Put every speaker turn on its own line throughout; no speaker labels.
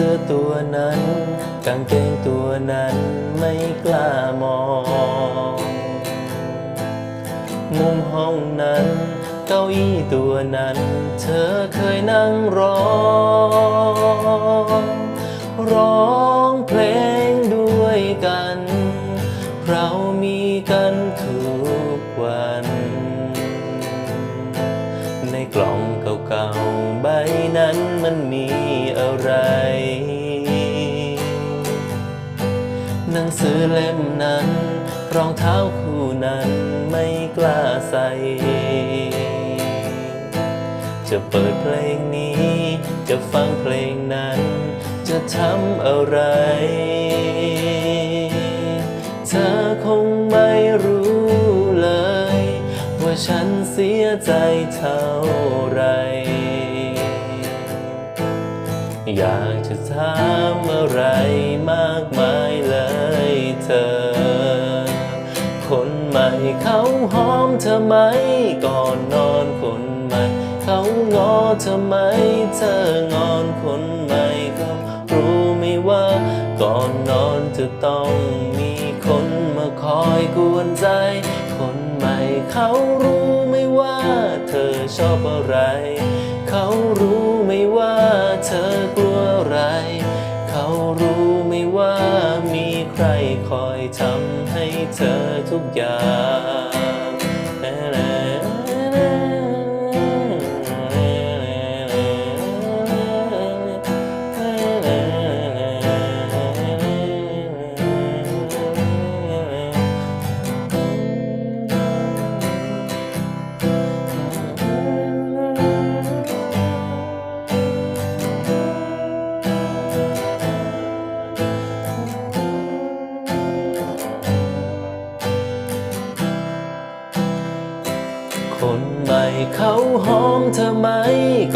สื้อตัวนั้น กางเกงตัวนั้นไม่กล้ามอง มุมห้องนั้น เก้าอี้ตัวนั้น เธอเคยนั่งรอร้องเพลงด้วยกัน เรามีกันทุกวัน ในกล่องเก่าๆใบนั้นมันมีอะไร หนังสือเล่มนั้น รองเท้าคู่นั้นไม่กล้าใส่ จะเปิดเพลงนี้ จะฟังเพลงนั้น จะทำอะไร เธอคงไม่รู้เลย ว่าฉันเสียใจเท่าไรอยากจะถามอะไรมากมาย เขาหอมเธอไหม ก่อนนอนคนใหม่ เขางอเธอไหม เธองอนคนใหม่เขารู้ไหมว่า ก่อนนอนจะต้องมีคนมาคอยกวนใจ คนใหม่เขารู้ไหมว่า เธอชอบอะไร เขารู้ไหมว่า เธอกลัวอะไร เขารู้ไหมว่ามีใครคอยทำ เธอทุกอย่าง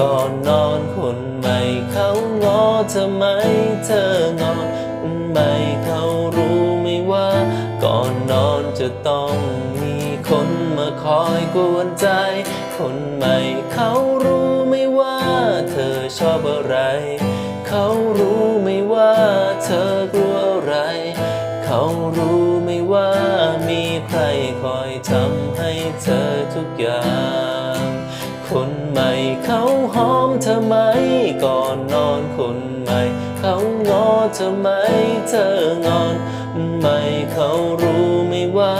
ก่อนนอนคนใหม่เขางอเธอไหมเธองอนคนใหม่เขารู้ไหมว่า ก่อนนอนจะต้องมีคนมาคอยกวนใจ คนใหม่เขารู้ไหมว่า เธอชอบอะไร เขารู้ไหมว่า เธอกลัวอะไร เขารู้ไหมว่ามีใครคอยทำให้เธอทุกอย่าง เขาหอมเธอไหม ก่อนนอนคนใหม่ เขางอเธอไหมเธองอนไหมเขารู้ไหมว่า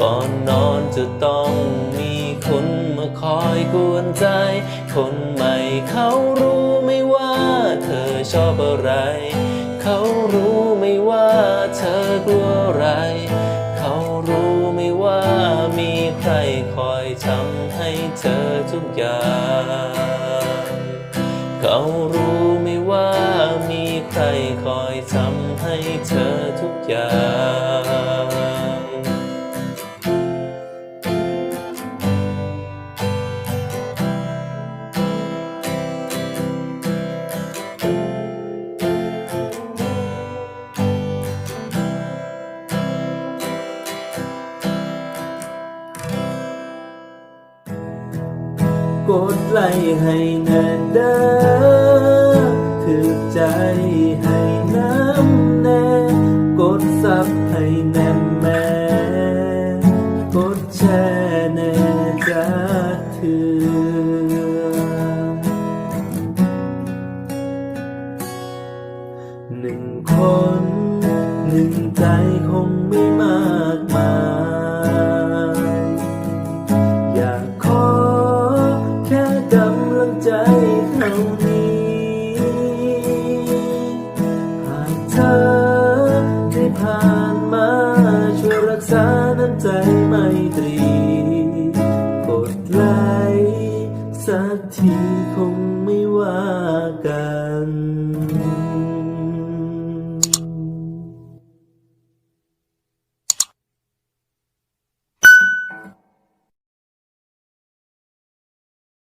ก่อนนอนจะต้องมีคนมาคอยกวนใจ คนใหม่เขารู้ไหมว่า เธอชอบอะไร เขารู้ไหมว่าเธอกลัวอะไรเขารู้ไหมว่ามีใครคอยทำให้เธอทุกอย่าง เขารู้ไม่ว่ามีใครคอยทำให้เธอทุกอย่าง
ดไลค์ให้แน่เด้อถือใจให้น้ำแน่กดซับให้แน่แม่กดแชร์แน่จ้าเถือหนึ่งคน หนึ่งใจคงไม่มาก ใจเท่านี้ หากเธอได้ผ่านมาช่วยรักษาน้ำใจไมตรี